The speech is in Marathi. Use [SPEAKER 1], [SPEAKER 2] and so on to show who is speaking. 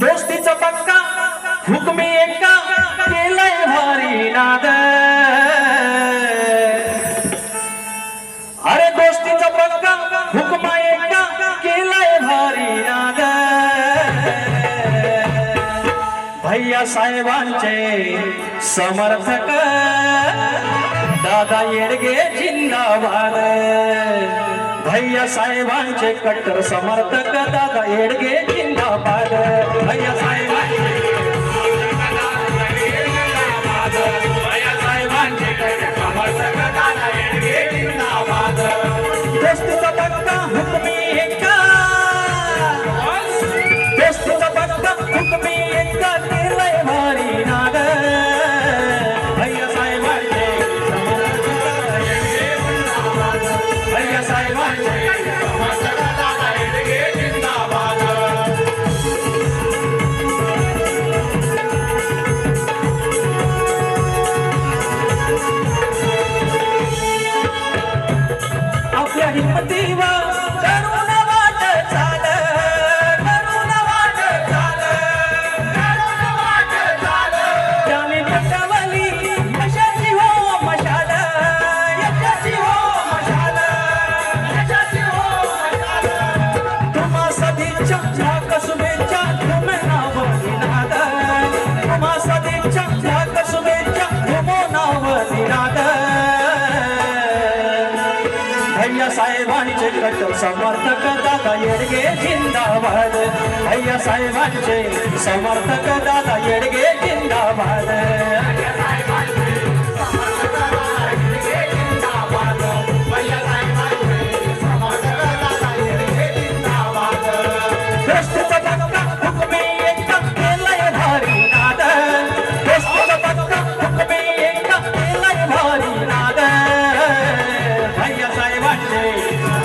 [SPEAKER 1] दोस्तीचा पक्का हुकमी एका केलंय भारी नाद. अरे दोस्तीचा पक्का हुकमा एका केलंय भारी नाद. भैया साहेबांचे समर्थक दादा येडगे जिंदाबाद. भैया साहेबांचे कट्टर समर्थक दादा येडगे जिंदाबाद. भैया साहेब ಹಿಮ್ಮತೀವ ಕರುಣ साहेबांचे कट्टर समर्थक दादा येडगे जिंदाबाद भैया साहेबांचे समर्थक दादा येडगे जिंदाबाद day.